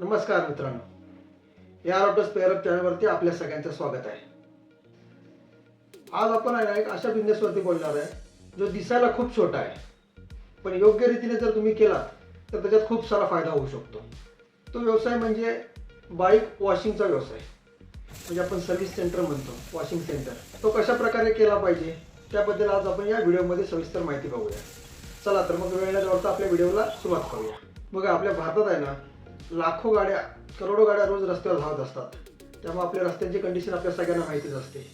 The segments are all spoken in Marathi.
नमस्कार मित्रांनो. या ऑटो स्पेअर चॅनलवरती आपल्या सगळ्यांचं स्वागत आहे. आज आपण आहे ना एक अशा बिझनेसवरती बोलणार आहे जो दिसायला खूप छोटा आहे. पण योग्य रीतीने जर तुम्ही केला तर त्याच्यात खूप सारा फायदा होऊ शकतो. तो व्यवसाय म्हणजे बाईक वॉशिंगचा व्यवसाय. म्हणजे आपण सर्व्हिस सेंटर म्हणतो वॉशिंग सेंटर तो कशा प्रकारे केला पाहिजे त्याबद्दल आज आपण या व्हिडिओमध्ये सविस्तर माहिती बघूया. चला तर मग वेळ न आपल्या व्हिडिओला सुरुवात करूया. बघा आपल्या भारतात आहे ना लाखो गाड्या करोडो गाड्या रोज रस्त्यावर धावत असतात. त्यामुळे आपल्या रस्त्यांची कंडिशन आपल्या सगळ्यांना माहितीच असते.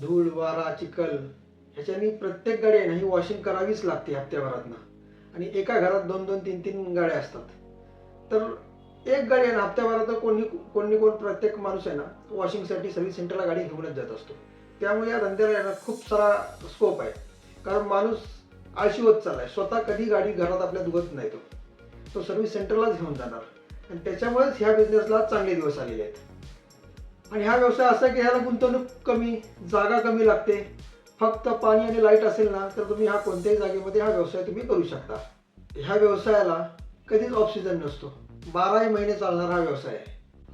धूळ वारा चिखल ह्याच्यानी प्रत्येक गाडी आहे ना ही वॉशिंग करावीच लागते हप्त्याभरातनं. आणि एका घरात दोन दोन तीन तीन गाड्या असतात. तर एक गाडी आहे ना हप्त्याभरात कोणी कोणी कोण प्रत्येक माणूस आहे ना वॉशिंगसाठी सर्व्हिस सेंटरला गाडी घेऊनच जात असतो. त्यामुळे या धंद्याला ना खूप सारा स्कोप आहे. कारण माणूस आळशी होत चाललाय. स्वतः कधी गाडी घरात आपल्या धुवत नाही तो. तो सर्व्हिस सेंटरलाच घेऊन जाणार. आणि त्याच्यामुळेच ह्या बिझनेसला चांगले दिवस आलेले आहेत. आणि हा व्यवसाय असा की ह्याला गुंतवणूक कमी जागा कमी लागते. फक्त पाणी आणि लाइट असेल ना तर तुम्ही हा कोणत्याही जागेमध्ये हा व्यवसाय तुम्ही करू शकता. ह्या व्यवसायाला कधीच ऑक्सिजन नसतो. बाराही महिने चालणारा हा व्यवसाय आहे.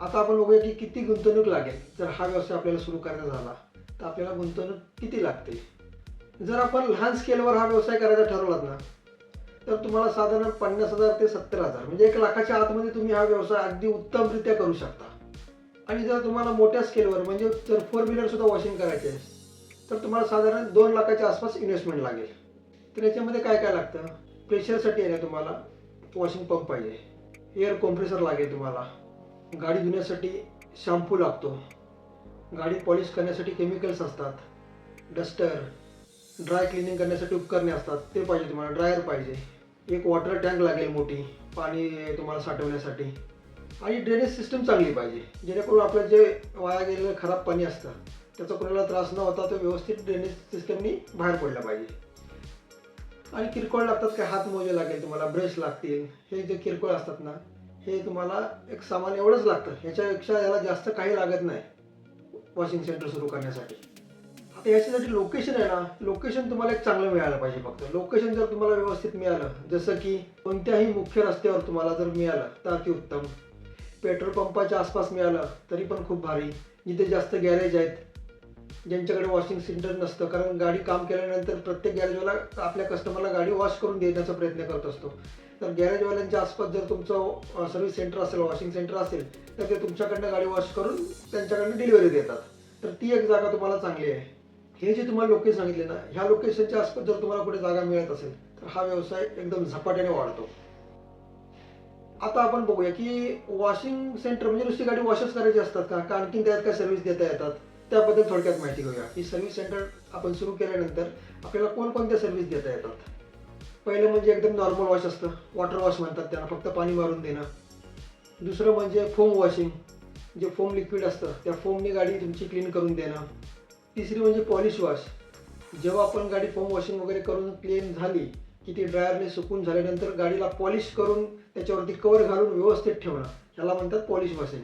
आता आपण बघूया की किती गुंतवणूक लागेल. जर हा व्यवसाय आपल्याला सुरू करायचा झाला तर आपल्याला गुंतवणूक किती लागते? जर आपण लहान स्केलवर हा व्यवसाय करायचा ठरवलात ना तर तुम्हाला साधारण पन्नास हजार ते सत्तर हजार म्हणजे एक लाखाच्या आतमध्ये तुम्ही हा व्यवसाय अगदी उत्तमरित्या करू शकता. आणि जर तुम्हाला मोठ्या स्केलवर म्हणजे जर फोर व्हीलर सुद्धा वॉशिंग करायचे आहे, तर तुम्हाला साधारण दोन लाखाच्या आसपास इन्व्हेस्टमेंट लागेल. तर याच्यामध्ये काय काय लागतं? प्रेशरसाठी आहे ना तुम्हाला वॉशिंग पंप पाहिजे. एअर कॉम्प्रेसर लागेल तुम्हाला. गाडी धुण्यासाठी शॅम्पू लागतो. गाडी पॉलिश करण्यासाठी केमिकल्स असतात. डस्टर ड्राय क्लिनिंग करण्यासाठी उपकरणे असतात ते पाहिजे तुम्हाला ड्रायर पाहिजे. एक वॉटर टँक लागेल मोठी पाणी तुम्हाला साठवण्यासाठी. आणि ड्रेनेज सिस्टम चांगली पाहिजे जेणेकरून आपलं जे वाया गेलेलं खराब पाणी असतं त्याचा कोणाला त्रास न होता तो व्यवस्थित ड्रेनेज सिस्टमनी बाहेर पडला पाहिजे. आणि किरकोळ लागतात काय हात मोजे लागेल तुम्हाला ब्रश लागतील हे जे किरकोळ असतात ना हे तुम्हाला एक सामान एवढंच लागतं ह्याच्यापेक्षा याला जास्त काही लागत नाही. वॉशिंग सेंटर सुरू करण्यासाठी. आता याच्यासाठी लोकेशन आहे ना लोकेशन तुम्हाला एक चांगलं मिळालं पाहिजे फक्त. लोकेशन जर तुम्हाला व्यवस्थित मिळालं जसं की कोणत्याही मुख्य रस्त्यावर तुम्हाला जर मिळालं तर अतिउत्तम पेट्रोल पंपाच्या आसपास मिळालं तरी पण खूप भारी. जिथे जास्त गॅरेज आहेत ज्यांच्याकडे वॉशिंग सेंटर नसतं कारण गाडी काम केल्यानंतर प्रत्येक गॅरेजवाला आपल्या कस्टमरला गाडी वॉश करून देण्याचा प्रयत्न करत असतो. तर गॅरेजवाल्यांच्या आसपास जर तुमचं सर्व्हिस सेंटर असेल वॉशिंग सेंटर असेल तर ते तुमच्याकडनं गाडी वॉश करून त्यांच्याकडनं डिलिव्हरी देतात. तर ती एक जागा तुम्हाला चांगली आहे. हे जे तुम्हाला लोकेशन सांगितले ना ह्या लोकेशनच्या आसपास जर तुम्हाला कुठे जागा मिळत असेल तर हा व्यवसाय एकदम झपाट्याने वाढतो. आता आपण बघूया की वॉशिंग सेंटर म्हणजे नुसती गाडी वॉशच करायची असतात का? का आणखीन त्यात काय सर्व्हिस देता येतात. त्याबद्दल थोडक्यात माहिती घेऊया. की सर्व्हिस सेंटर आपण सुरू केल्यानंतर आपल्याला कोणकोणत्या सर्व्हिस देता येतात? पहिलं म्हणजे एकदम नॉर्मल वॉश असतं. वॉटर वॉश म्हणतात त्यांना फक्त पाणी मारून देणं. दुसरं म्हणजे फोम वॉशिंग जे फोम लिक्विड असतं त्या फोमने गाडी तुमची क्लीन करून देणं. तिसरी म्हणजे पॉलिश वॉश जेव्हा आपण गाडी फोम वॉशिंग वगैरे करून क्लीन झाली की ती ड्रायरने सुकून झाल्यानंतर गाडीला पॉलिश करून त्याच्यावरती कवर घालून व्यवस्थित ठेवणं ह्याला म्हणतात पॉलिश वॉशिंग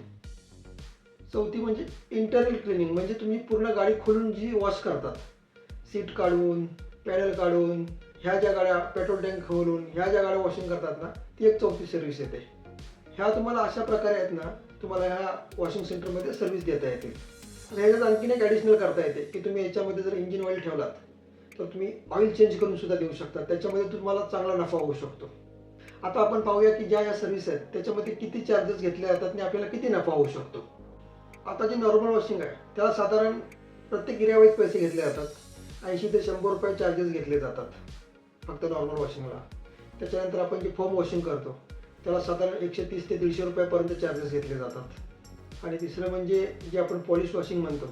चौथी म्हणजे इंटरनल क्लिनिंग म्हणजे तुम्ही पूर्ण गाडी खोलून जी वॉश करतात सीट काढून पॅडल काढून ह्या ज्या गाड्या पेट्रोल टँक खोलून ह्या ज्या गाड्या वॉशिंग करतात ना ती एक चौथी सर्व्हिस येते. ह्या तुम्हाला अशा प्रकारे आहेत ना तुम्हाला ह्या वॉशिंग सेंटरमध्ये सर्व्हिस देता येतील. ह्याच्यात आणखीन एक ॲडिशनल करता येते की तुम्ही याच्यामध्ये जर इंजिन ऑइल ठेवलात तर तुम्ही ऑइल चेंज करून सुद्धा देऊ शकता. त्याच्यामध्ये तुम्हाला चांगला नफा होऊ शकतो. आता आपण पाहूया की ज्या या सर्व्हिस आहेत त्याच्यामध्ये किती चार्जेस घेतले जातात आणि आपल्याला किती नफा होऊ शकतो. आता जे नॉर्मल वॉशिंग आहे त्याला साधारण प्रत्येक गिऱ्यावाईज पैसे घेतले जातात. ऐंशी ते शंभर रुपये चार्जेस घेतले जातात फक्त नॉर्मल वॉशिंगला त्याच्यानंतर आपण जे फोम वॉशिंग करतो त्याला साधारण एकशे तीस ते दीडशे रुपयापर्यंत चार्जेस घेतले जातात. आणि तिसरं म्हणजे जे आपण पॉलिश वॉशिंग म्हणतो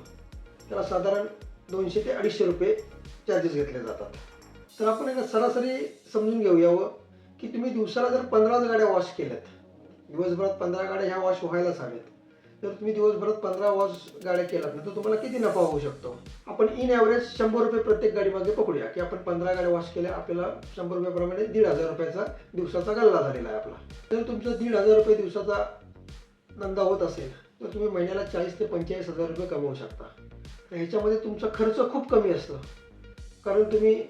त्याला साधारण दोनशे ते अडीचशे रुपये चार्जेस घेतले जातात. तर आपण एक सरासरी समजून घेऊयावं की तुम्ही दिवसाला जर पंधराच गाड्या वॉश केल्यात दिवसभरात पंधरा गाड्या ह्या वॉश व्हायलाच हव्यात जर तुम्ही दिवसभरात पंधरा वॉश गाड्या केलात ना तर तुम्हाला किती नफा होऊ शकतो? आपण इन ॲव्हरेज शंभर रुपये प्रत्येक गाडीमागे पकडूया की आपण पंधरा गाड्या वॉश केल्या आपल्याला शंभर रुपयाप्रमाणे दीड हजार रुपयाचा दिवसाचा गल्ला झालेला आहे आपला. जर तुमचा दीड हजार रुपये दिवसाचा धंदा होत असेल तर तुम्ही महिन्याला चाळीस ते पंचेचाळीस हजार रुपये कमवू शकता. तर ह्याच्यामध्ये तुमचा खर्च खूप कमी असतो. कारण तुम्ही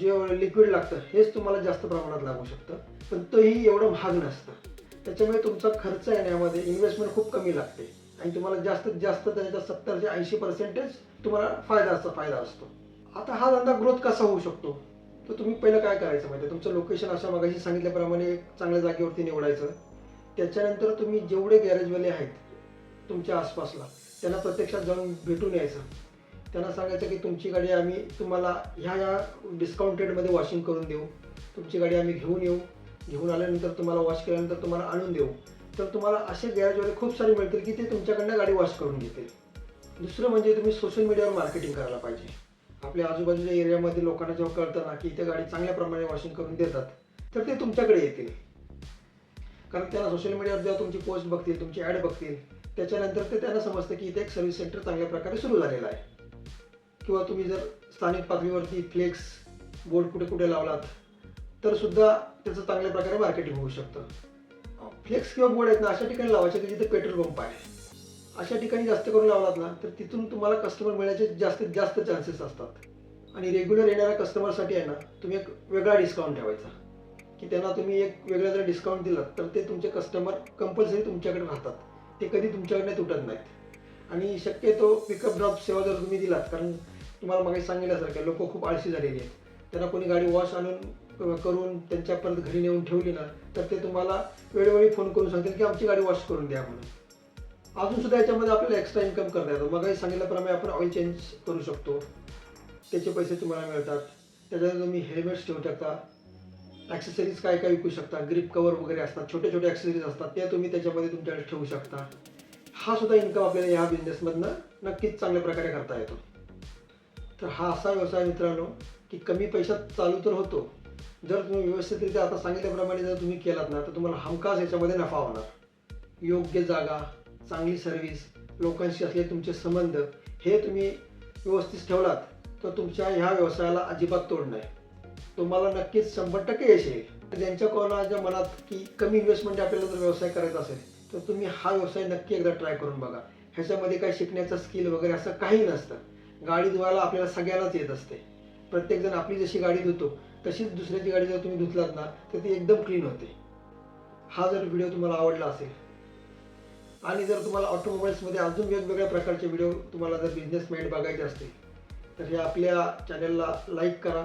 जे लिक्विड लागतं हेच तुम्हाला जास्त प्रमाणात लागू शकतं. पण तोही एवढं महाग नसतं. त्याच्यामुळे तुमचा खर्च येण्यामध्ये इन्व्हेस्टमेंट खूप कमी लागते. आणि तुम्हाला जास्तीत जास्त त्याच्या सत्तर ते ऐंशी पर्सेंटेज तुम्हाला फायदाचा फायदा असतो. आता हा धंदा ग्रोथ कसा होऊ शकतो? तर तुम्ही पहिलं काय करायचं माहिती आहे? तुमचं लोकेशन अशा मगाशी सांगितल्याप्रमाणे एक चांगल्या जागेवरती निवडायचं. त्याच्यानंतर तुम्ही जेवढे गॅरेजवाले आहेत तुमच्या आसपासला त्यांना प्रत्यक्षात जाऊन भेटून यायचं. त्यांना सांगायचं की तुमची गाडी आम्ही तुम्हाला ह्या ह्या डिस्काउंट रेटमध्ये वॉशिंग करून देऊ. तुमची गाडी आम्ही घेऊन येऊ. घेऊन आल्यानंतर तुम्हाला वॉश केल्यानंतर तुम्हाला आणून देऊ. तर तुम्हाला असे गॅरेजवाले खूप सारे मिळतील की ते तुमच्याकडनं गाडी वॉश करून घेतील. दुसरं म्हणजे तुम्ही सोशल मीडियावर मार्केटिंग करायला पाहिजे. आपल्या आजूबाजूच्या एरियामध्ये लोकांना जेव्हा कळतं ना की इथे गाडी चांगल्या प्रमाणे वॉशिंग करून देतात तर ते तुमच्याकडे येतील. कारण त्याला सोशल मीडियावर जेव्हा तुमची पोस्ट बघतील तुमची ॲड बघतील त्याच्यानंतर ते त्यांना समजतं की इथे एक सर्व्हिस सेंटर चांगल्या प्रकारे सुरू झालेलं आहे. किंवा तुम्ही जर स्थानिक पातळीवरती फ्लेक्स बोर्ड कुठे कुठे लावलात तर सुद्धा त्याचं चांगल्या प्रकारे मार्केटिंग होऊ शकतं. फ्लेक्स किंवा बोर्ड आहेत ना अशा ठिकाणी लावायचे की जिथे पेट्रोल पंप आहे. अशा ठिकाणी जास्त करून लावलात ना तर तिथून तुम्हाला कस्टमर मिळण्याचे जास्तीत जास्त चान्सेस असतात. आणि रेग्युलर येणाऱ्या कस्टमरसाठी आहे ना तुम्ही एक वेगळा डिस्काउंट ठेवायचा. की त्यांना तुम्ही एक वेगळा जर डिस्काउंट दिलात तर ते तुमचे कस्टमर कंपल्सरी तुमच्याकडे राहतात. ते कधी तुमच्याकडे तुटत नाहीत. आणि शक्यतो पिकअप ड्रॉप सेवा जर तुम्ही दिलात कारण तुम्हाला मागे सांगितल्यासारखं लोक खूप आळशी झालेली आहेत. त्यांना कोणी गाडी वॉश आणून करून त्यांच्या परत घरी नेऊन ठेवली ना तर ते तुम्हाला वेळोवेळी फोन करून सांगतील की आमची गाडी वॉश करून द्या म्हणून. अजून सुद्धा याच्यामध्ये आपल्याला एक्स्ट्रा इन्कम करता येतो. मग सांगितल्याप्रमाणे आपण ऑइल चेंज करू शकतो. त्याचे पैसे तुम्हाला मिळतात. त्याच्यात तुम्ही हेल्मेट्स ठेवू शकता. ॲक्सेसरीज काय काय विकू शकता? ग्रीप कवर वगैरे असतात छोटे छोटे ॲक्सेसरीज असतात त्या तुम्ही त्याच्यामध्ये तुमच्याकडे ठेवू शकता. हा सुद्धा इन्कम आपल्याला या बिझनेसमधनं नक्कीच चांगल्या प्रकारे करता येतो. तर हा असा व्यवसाय मित्रांनो की कमी पैशात चालू तर होतो. जर तुम्ही व्यवस्थितरित्या आता सांगितल्याप्रमाणे जर तुम्ही केलात ना तर तुम्हाला हमखास याच्यामध्ये नफा होणार. योग्य जागा चांगली सर्व्हिस लोकांशी असलेले तुमचे संबंध हे तुम्ही व्यवस्थित ठेवलात तर तुमच्या ह्या व्यवसायाला अजिबात तोड नाही. तुम्हाला नक्कीच शंभर टक्के यश येईल. ज्यांच्या कोणाच्या मनात की कमी इन्व्हेस्टमेंट आपल्याला जर व्यवसाय करायचा असेल तर तुम्ही हा व्यवसाय नक्की एकदा ट्राय करून बघा. ह्याच्यामध्ये काय शिकण्याचं स्किल वगैरे असं काही नसतं. गाडी धुवायला आपल्याला सगळ्यांनाच येत असते. प्रत्येकजण आपली जशी गाडी धुतो तशीच दुसऱ्याची गाडी जर तुम्ही धुतलात ना तर ती एकदम क्लीन होते. हा जर व्हिडिओ तुम्हाला आवडला असेल आणि जर तुम्हाला ऑटोमोबाईल्समध्ये अजून वेगवेगळ्या प्रकारचे व्हिडिओ तुम्हाला जर बिझनेस माइंड बघायचे असतील तर हे आपल्या चॅनलला लाईक करा.